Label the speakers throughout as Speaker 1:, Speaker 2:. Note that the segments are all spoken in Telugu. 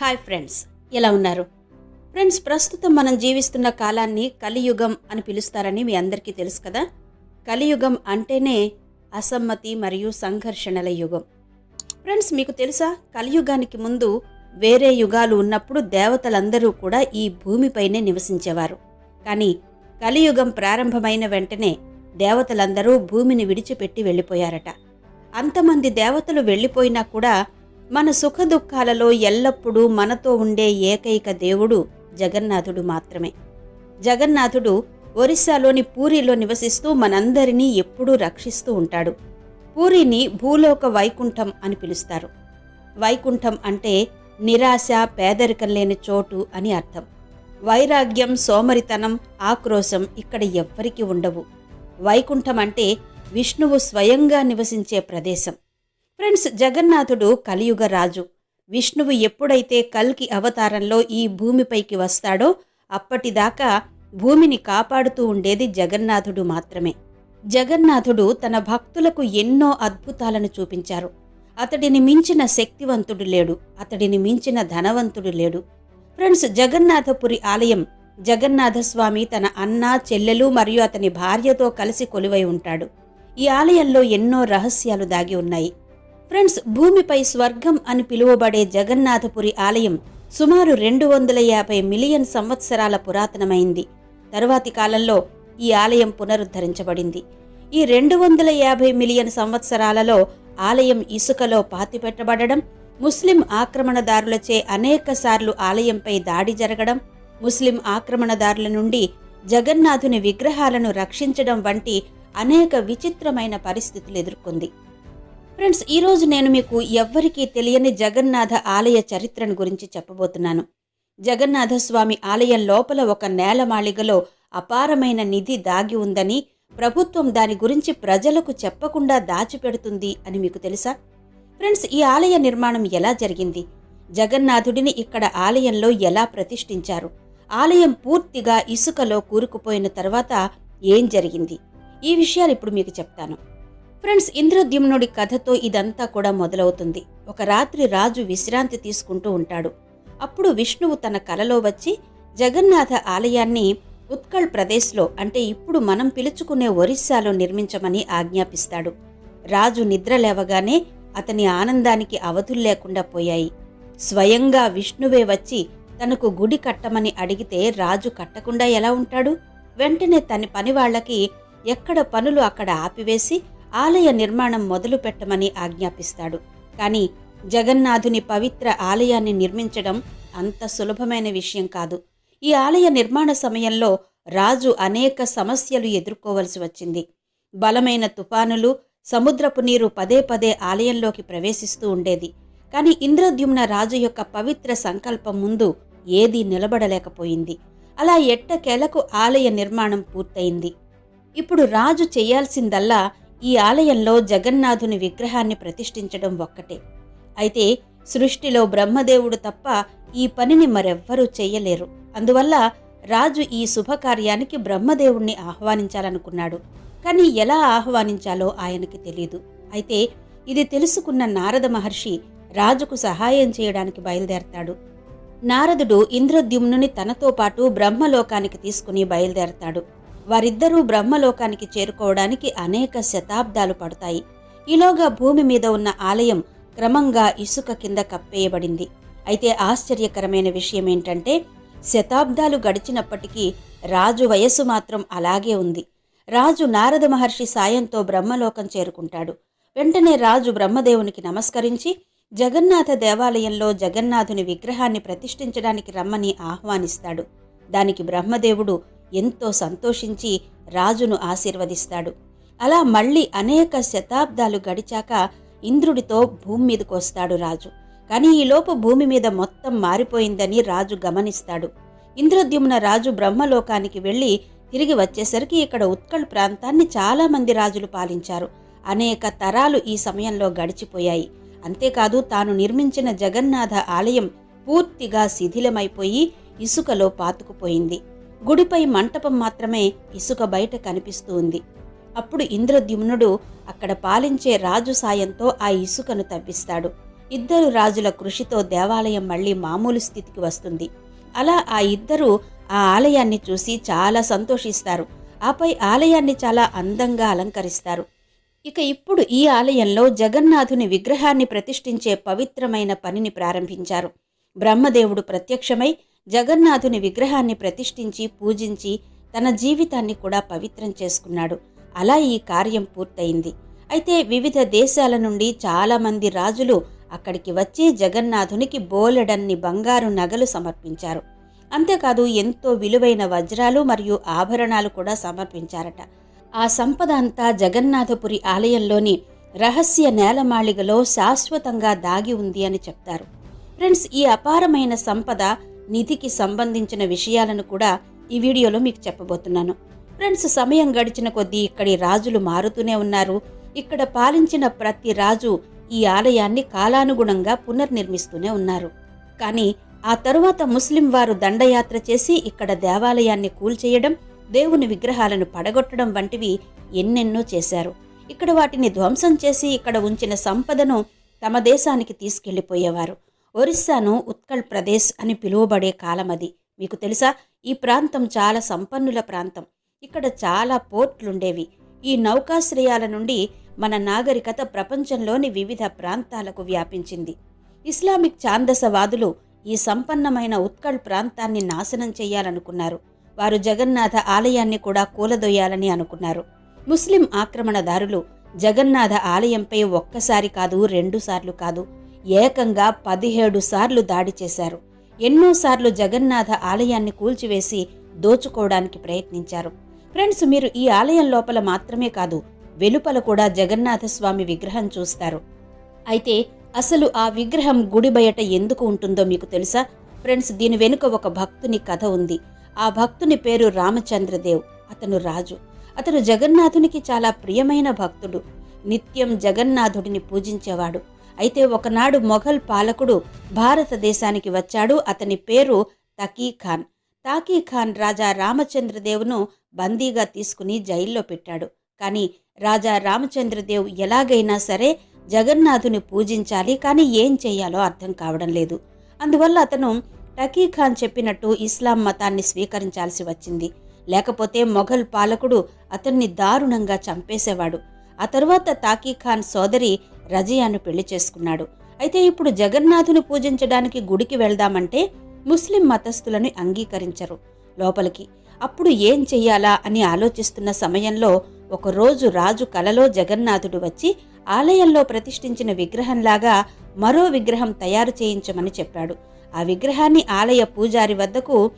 Speaker 1: హాయ్ ఫ్రెండ్స్ ఎలా ఉన్నారు? ఫ్రెండ్స్ ప్రస్తుతం మనం జీవిస్తున్న కాలాన్ని కలియుగం అని పిలుస్తారని మీ అందరికీ తెలుసు కదా? కలియుగం అంటేనే అసమ్మతి మరియు సంఘర్షణల యుగం. ఫ్రెండ్స్ మీకు తెలుసా? కలియుగానికి ముందు వేరే యుగాలు ఉన్నప్పుడు దేవతలందరూ కూడా ఈ భూమిపైనే నివసించేవారు. కానీ కలియుగం ప్రారంభమైన వెంటనే దేవతలందరూ భూమిని విడిచిపెట్టి వెళ్ళిపోయారట. అంతమంది దేవతలు వెళ్ళిపోయినా కూడా మన సుఖ దుఃఖాలలో ఎల్లప్పుడూ మనతో ఉండే ఏకైక దేవుడు జగన్నాథుడు మాత్రమే. జగన్నాథుడు ఒరిస్సాలోని పూరిలో నివసిస్తూ మనందరినీ ఎప్పుడూ రక్షిస్తూ ఉంటాడు. పూరిని భూలోక వైకుంఠం అని పిలుస్తారు. వైకుంఠం అంటే నిరాశ పేదరికం లేని చోటు అని అర్థం. వైరాగ్యం సోమరితనం ఆక్రోశం ఇక్కడ ఎవ్వరికీ ఉండవు. వైకుంఠం అంటే విష్ణువు స్వయంగా నివసించే ప్రదేశం. ఫ్రెండ్స్ జగన్నాథుడు కలియుగ రాజు. విష్ణువు ఎప్పుడైతే కల్కి అవతారంలో ఈ భూమిపైకి వస్తాడో అప్పటిదాకా భూమిని కాపాడుతూ ఉండేది జగన్నాథుడు మాత్రమే. జగన్నాథుడు తన భక్తులకు ఎన్నో అద్భుతాలను చూపించారు. అతడిని మించిన శక్తివంతుడు లేడు. అతడిని మించిన ధనవంతుడు లేడు. ఫ్రెండ్స్ జగన్నాథపురి ఆలయం జగన్నాథస్వామి తన అన్న చెల్లెలు మరియు అతని భార్యతో కలిసి కొలువై ఉంటాడు. ఈ ఆలయంలో ఎన్నో రహస్యాలు దాగి ఉన్నాయి. ఫ్రెండ్స్ భూమిపై స్వర్గం అని పిలువబడే జగన్నాథపురి ఆలయం సుమారు రెండు వందల యాభై మిలియన్ సంవత్సరాల పురాతనమైంది. తరువాతి కాలంలో ఈ ఆలయం పునరుద్ధరించబడింది. ఈ రెండు వందల యాభై మిలియన్ సంవత్సరాలలో ఆలయం ఇసుకలో పాతిపెట్టబడడం ముస్లిం ఆక్రమణదారులచే అనేకసార్లు ఆలయంపై దాడి జరగడం ముస్లిం ఆక్రమణదారుల నుండి జగన్నాథుని విగ్రహాలను రక్షించడం వంటి అనేక విచిత్రమైన పరిస్థితులు ఎదుర్కొంది. ఫ్రెండ్స్ ఈరోజు నేను మీకు ఎవ్వరికీ తెలియని జగన్నాథ ఆలయ చరిత్రను గురించి చెప్పబోతున్నాను. జగన్నాథ స్వామి ఆలయం లోపల ఒక నేలమాళిగలో అపారమైన నిధి దాగి ఉందని ప్రభుత్వం దాని గురించి ప్రజలకు చెప్పకుండా దాచిపెడుతుంది అని మీకు తెలుసా? ఫ్రెండ్స్ ఈ ఆలయ నిర్మాణం ఎలా జరిగింది? జగన్నాథుడిని ఇక్కడ ఆలయంలో ఎలా ప్రతిష్ఠించారు? ఆలయం పూర్తిగా ఇసుకలో కూరుకుపోయిన తర్వాత ఏం జరిగింది? ఈ విషయాలు ఇప్పుడు మీకు చెప్తాను. ఫ్రెండ్స్ ఇంద్రద్యుమ్నుడి కథతో ఇదంతా కూడా మొదలవుతుంది. ఒక రాత్రి రాజు విశ్రాంతి తీసుకుంటూ ఉంటాడు. అప్పుడు విష్ణువు తన కలలో వచ్చి జగన్నాథ ఆలయాన్ని ఉత్కళ్ ప్రదేశ్లో అంటే ఇప్పుడు మనం పిలుచుకునే ఒరిస్సాలో నిర్మించమని ఆజ్ఞాపిస్తాడు. రాజు నిద్ర లేవగానే అతని ఆనందానికి అవధులు లేకుండా పోయాయి. స్వయంగా విష్ణువే వచ్చి తనకు గుడి కట్టమని అడిగితే రాజు కట్టకుండా ఎలా ఉంటాడు? వెంటనే తన పని వాళ్ళకి ఎక్కడ పనులు అక్కడ ఆపివేసి ఆలయ నిర్మాణం మొదలు పెట్టమని ఆజ్ఞాపిస్తాడు. కానీ జగన్నాథుని పవిత్ర ఆలయాన్ని నిర్మించడం అంత సులభమైన విషయం కాదు. ఈ ఆలయ నిర్మాణ సమయంలో రాజు అనేక సమస్యలు ఎదుర్కోవలసి వచ్చింది. బలమైన తుఫానులు సముద్రపు నీరు పదే పదే ఆలయంలోకి ప్రవేశిస్తూ ఉండేది. కానీ ఇంద్రద్యుమ్న రాజు యొక్క పవిత్ర సంకల్పం ముందు ఏదీ నిలబడలేకపోయింది. అలా ఎట్టకేలకు ఆలయ నిర్మాణం పూర్తయింది. ఇప్పుడు రాజు చేయాల్సిందల్లా ఈ ఆలయంలో జగన్నాథుని విగ్రహాన్ని ప్రతిష్ఠించడం ఒక్కటే. అయితే సృష్టిలో బ్రహ్మదేవుడు తప్ప ఈ పనిని మరెవ్వరూ చేయలేరు. అందువల్ల రాజు ఈ శుభకార్యానికి బ్రహ్మదేవుణ్ణి ఆహ్వానించాలనుకున్నాడు. కానీ ఎలా ఆహ్వానించాలో ఆయనకి తెలియదు అయితే ఇది తెలుసుకున్న నారద మహర్షి రాజుకు సహాయం చేయడానికి బయలుదేరతాడు. నారదుడు ఇంద్రద్యుమ్నుని తనతో పాటు బ్రహ్మలోకానికి తీసుకుని బయలుదేరతాడు. వారిద్దరూ బ్రహ్మలోకానికి చేరుకోవడానికి అనేక శతాబ్దాలు పడతాయి. ఈలోగా భూమి మీద ఉన్న ఆలయం క్రమంగా ఇసుక కింద కప్పేయబడింది. అయితే ఆశ్చర్యకరమైన విషయం ఏంటంటే శతాబ్దాలు గడిచినప్పటికీ రాజు వయస్సు మాత్రం అలాగే ఉంది. రాజు నారద మహర్షి సాయంతో బ్రహ్మలోకం చేరుకుంటాడు. వెంటనే రాజు బ్రహ్మదేవునికి నమస్కరించి జగన్నాథ దేవాలయంలో జగన్నాథుని విగ్రహాన్ని ప్రతిష్ఠించడానికి రమ్మని ఆహ్వానిస్తాడు. దానికి బ్రహ్మదేవుడు ఎంతో సంతోషించి రాజును ఆశీర్వదిస్తాడు. అలా మళ్ళీ అనేక శతాబ్దాలు గడిచాక ఇంద్రుడితో భూమి మీదకు వస్తాడు రాజు. కానీ ఈలోపు భూమి మీద మొత్తం మారిపోయిందని రాజు గమనిస్తాడు. ఇంద్రద్యుమ్న రాజు బ్రహ్మలోకానికి వెళ్ళి తిరిగి వచ్చేసరికి ఇక్కడ ఉత్కళ్ ప్రాంతాన్ని చాలామంది రాజులు పాలించారు. అనేక తరాలు ఈ సమయంలో గడిచిపోయాయి. అంతేకాదు తాను నిర్మించిన జగన్నాథ ఆలయం పూర్తిగా శిథిలమైపోయి ఇసుకలో పాతుకుపోయింది. గుడిపై మంటపం మాత్రమే ఇసుక బయట కనిపిస్తూ ఉంది అప్పుడు ఇంద్రద్యుమ్నుడు అక్కడ పాలించే రాజు సాయంతో ఆ ఇసుకను తవ్విస్తాడు. ఇద్దరు రాజుల కృషితో దేవాలయం మళ్ళీ మామూలు స్థితికి వస్తుంది. అలా ఆ ఇద్దరు ఆ ఆలయాన్ని చూసి చాలా సంతోషిస్తారు. ఆపై ఆలయాన్ని చాలా అందంగా అలంకరిస్తారు. ఇక ఇప్పుడు ఈ ఆలయంలో జగన్నాథుని విగ్రహాన్ని ప్రతిష్ఠించే పవిత్రమైన పనిని ప్రారంభించారు. బ్రహ్మదేవుడు ప్రత్యక్షమై జగన్నాథుని విగ్రహాన్ని ప్రతిష్ఠించి పూజించి తన జీవితాన్ని కూడా పవిత్రం చేసుకున్నాడు. అలా ఈ కార్యం పూర్తయింది. అయితే వివిధ దేశాల నుండి చాలామంది రాజులు అక్కడికి వచ్చి జగన్నాథునికి బోలెడన్ని బంగారు నగలు సమర్పించారు. అంతేకాదు ఎంతో విలువైన వజ్రాలు మరియు ఆభరణాలు కూడా సమర్పించారట. ఆ సంపద అంతా జగన్నాథపురి ఆలయంలోని రహస్య నేలమాళిగలో శాశ్వతంగా దాగి ఉంది అని చెప్తారు. ఫ్రెండ్స్ ఈ అపారమైన సంపద నిధికి సంబంధించిన విషయాలను కూడా ఈ వీడియోలో మీకు చెప్పబోతున్నాను. ఫ్రెండ్స్ సమయం గడిచిన కొద్దీ ఇక్కడి రాజులు మారుతూనే ఉన్నారు. ఇక్కడ పాలించిన ప్రతి రాజు ఈ ఆలయాన్ని కాలానుగుణంగా పునర్నిర్మిస్తూనే ఉన్నారు. కానీ ఆ తరువాత ముస్లిం వారు దండయాత్ర చేసి ఇక్కడ దేవాలయాన్ని కూల్చేయడం దేవుని విగ్రహాలను పడగొట్టడం వంటివి ఎన్నెన్నో చేశారు. ఇక్కడ వాటిని ధ్వంసం చేసి ఇక్కడ ఉంచిన సంపదను తమ దేశానికి తీసుకెళ్ళిపోయేవారు ఒరిస్సాను ఉత్కల్ ప్రదేశ్ అని పిలువబడే కాలం అది. మీకు తెలుసా? ఈ ప్రాంతం చాలా సంపన్నుల ప్రాంతం. ఇక్కడ చాలా పోర్ట్లుండేవి. ఈ నౌకాశ్రయాల నుండి మన నాగరికత ప్రపంచంలోని వివిధ ప్రాంతాలకు వ్యాపించింది. ఇస్లామిక్ ఛాందసవాదులు ఈ సంపన్నమైన ఉత్కళ్ ప్రాంతాన్ని నాశనం చేయాలనుకున్నారు. వారు జగన్నాథ ఆలయాన్ని కూడా కూలదొయ్యాలని అనుకున్నారు. ముస్లిం ఆక్రమణదారులు జగన్నాథ ఆలయంపై ఒక్కసారి కాదు రెండుసార్లు కాదు ఏకంగా పదిహేడు సార్లు దాడి చేశారు. ఎన్నోసార్లు జగన్నాథ ఆలయాన్ని కూల్చివేసి దోచుకోవడానికి ప్రయత్నించారు. ఫ్రెండ్స్ మీరు ఈ ఆలయం లోపల మాత్రమే కాదు వెలుపల కూడా జగన్నాథస్వామి విగ్రహం చూస్తారు. అయితే అసలు ఆ విగ్రహం గుడి బయట ఎందుకు ఉంటుందో మీకు తెలుసా? ఫ్రెండ్స్ దీని వెనుక ఒక భక్తుని కథ ఉంది. ఆ భక్తుని పేరు రామచంద్రదేవ్. అతను రాజు. అతను జగన్నాథునికి చాలా ప్రియమైన భక్తుడు. నిత్యం జగన్నాథుడిని పూజించేవాడు. అయితే ఒకనాడు మొఘల్ పాలకుడు భారతదేశానికి వచ్చాడు. అతని పేరు తకీ ఖాన్. తాకీ ఖాన్ రాజా రామచంద్రదేవ్ను బందీగా తీసుకుని జైల్లో పెట్టాడు. కానీ రాజా రామచంద్రదేవ్ ఎలాగైనా సరే జగన్నాథుని పూజించాలి. కానీ ఏం చేయాలో అర్థం కావడం లేదు. అందువల్ల అతను టకీ ఖాన్ చెప్పినట్టు ఇస్లాం మతాన్ని స్వీకరించాల్సి వచ్చింది. లేకపోతే మొఘల్ పాలకుడు అతన్ని దారుణంగా చంపేసేవాడు. ఆ తరువాత తాకీ ఖాన్ సోదరి రజియాను పెళ్ళి చేసుకున్నాడు. అయితే ఇప్పుడు జగన్నాథుని పూజించడానికి గుడికి వెళ్దామంటే ముస్లిం మతస్థులను అంగీకరించరు. లోపలికి అప్పుడు ఏం చెయ్యాలా అని ఆలోచిస్తున్న సమయంలో ఒకరోజు రాజు కలలో జగన్నాథుడు వచ్చి ఆలయంలో ప్రతిష్ఠించిన విగ్రహంలాగా మరో విగ్రహం తయారు చేయించమని చెప్పాడు. ఆ విగ్రహాన్ని ఆలయ పూజారి వద్దకు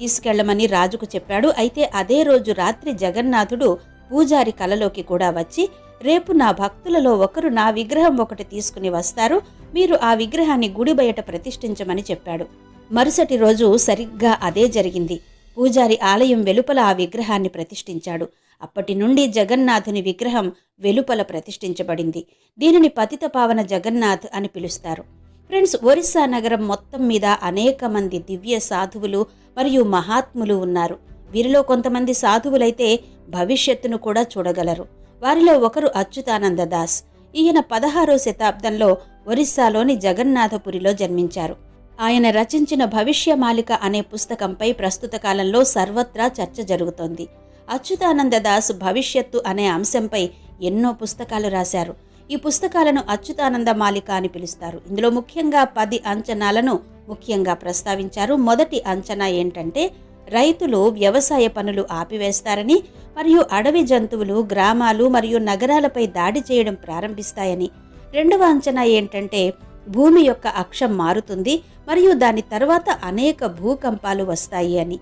Speaker 1: తీసుకెళ్ళమని రాజుకు చెప్పాడు. అయితే అదే రోజు రాత్రి జగన్నాథుడు పూజారి కలలోకి కూడా వచ్చి రేపు నా భక్తులలో ఒకరు నా విగ్రహం ఒకటి తీసుకుని వస్తారు. మీరు ఆ విగ్రహాన్ని గుడి బయట ప్రతిష్ఠించమని చెప్పాడు. మరుసటి రోజు సరిగ్గా అదే జరిగింది. పూజారి ఆలయం వెలుపల ఆ విగ్రహాన్ని ప్రతిష్ఠించాడు. అప్పటి నుండి జగన్నాథుని విగ్రహం వెలుపల ప్రతిష్ఠించబడింది. దీనిని పతిత పావన జగన్నాథ్ అని పిలుస్తారు. ఫ్రెండ్స్ ఒరిస్సా నగరం మొత్తం మీద అనేక మంది దివ్య సాధువులు మరియు మహాత్ములు ఉన్నారు. వీరిలో కొంతమంది సాధువులైతే భవిష్యత్తును కూడా చూడగలరు. వారిలో ఒకరు అచ్యుతానంద దాస్. ఈయన పదహారో శతాబ్దంలో ఒరిస్సాలోని జగన్నాథపురిలో జన్మించారు. ఆయన రచించిన భవిష్యమాలిక అనే పుస్తకంపై ప్రస్తుత కాలంలో సర్వత్రా చర్చ జరుగుతోంది. అచ్యుతానంద దాస్ భవిష్యత్తు అనే అంశంపై ఎన్నో పుస్తకాలు రాశారు. ఈ పుస్తకాలను అచ్యుతానంద మాలిక అని పిలుస్తారు. ఇందులో ముఖ్యంగా పది అంచనాలను ముఖ్యంగా ప్రస్తావించారు. మొదటి అంచనా ఏంటంటే రైతులు వ్యవసాయ పనులు ఆపివేస్తారని మరియు అడవి జంతువులు గ్రామాలు మరియు నగరాలపై దాడి చేయడం ప్రారంభిస్తాయని. రెండవ అంచనా ఏంటంటే భూమి యొక్క అక్షం మారుతుంది మరియు దాని తర్వాత అనేక భూకంపాలు వస్తాయి అని.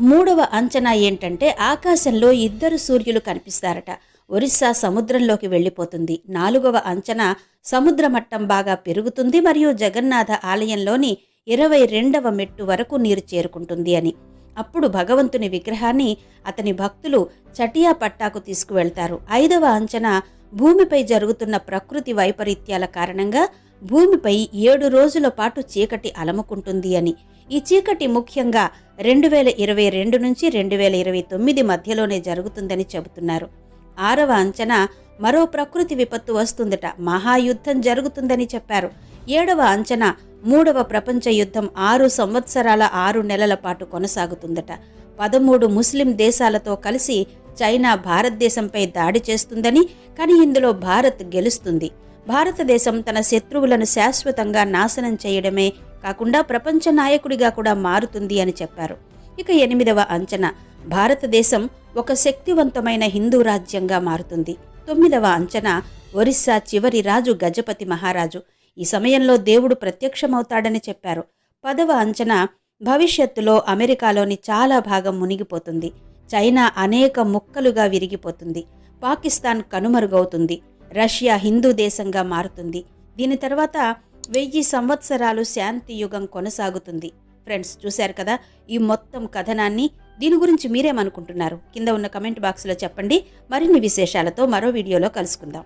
Speaker 1: మూడవ అంచనా ఏంటంటే ఆకాశంలో ఇద్దరు సూర్యులు కనిపిస్తారట. ఒరిస్సా సముద్రంలోకి వెళ్ళిపోతుంది. నాలుగవ అంచనా సముద్ర మట్టం బాగా పెరుగుతుంది మరియు జగన్నాథ ఆలయంలోని ఇరవై రెండవ మెట్టు వరకు నీరు చేరుకుంటుంది అని. అప్పుడు భగవంతుని విగ్రహాన్ని అతని భక్తులు చటియా పట్టాకు తీసుకువెళ్తారు. ఐదవ అంచనా భూమిపై జరుగుతున్న ప్రకృతి వైపరీత్యాల కారణంగా భూమిపై ఏడు రోజుల పాటు చీకటి అలముకుంటుంది అని. ఈ చీకటి ముఖ్యంగా రెండు వేల ఇరవై రెండు నుంచి రెండు వేల ఇరవై తొమ్మిది మధ్యలోనే జరుగుతుందని చెబుతున్నారు. ఆరవ అంచనా మరో ప్రకృతి విపత్తు వస్తుందట మహాయుద్ధం జరుగుతుందని చెప్పారు. ఏడవ అంచనా మూడవ ప్రపంచ యుద్ధం ఆరు సంవత్సరాల ఆరు నెలల పాటు కొనసాగుతుందట. పదమూడు ముస్లిం దేశాలతో కలిసి చైనా భారతదేశంపై దాడి చేస్తుందని కానీ ఇందులో భారత్ గెలుస్తుంది. భారతదేశం తన శత్రువులను శాశ్వతంగా నాశనం చేయడమే కాకుండా ప్రపంచ నాయకుడిగా కూడా మారుతుంది అని చెప్పారు. ఇక ఎనిమిదవ అంచనా భారతదేశం ఒక శక్తివంతమైన హిందూ రాజ్యంగా మారుతుంది. తొమ్మిదవ అంచనా ఒరిస్సా చివరి రాజు గజపతి మహారాజు. ఈ సమయంలో దేవుడు ప్రత్యక్షమవుతాడని చెప్పారు. పదవ అంచనా భవిష్యత్తులో అమెరికాలోని చాలా భాగం మునిగిపోతుంది. చైనా అనేక ముక్కలుగా విరిగిపోతుంది. పాకిస్తాన్ కనుమరుగవుతుంది. రష్యా హిందూ దేశంగా మారుతుంది. దీని తర్వాత వెయ్యి సంవత్సరాలు శాంతి యుగం కొనసాగుతుంది. ఫ్రెండ్స్ చూశారు కదా ఈ మొత్తం కథనాన్ని? దీని గురించి మీరేమనుకుంటున్నారు? కింద ఉన్న కమెంట్ బాక్స్లో చెప్పండి. మరిన్ని విశేషాలతో మరో వీడియోలో కలుసుకుందాం.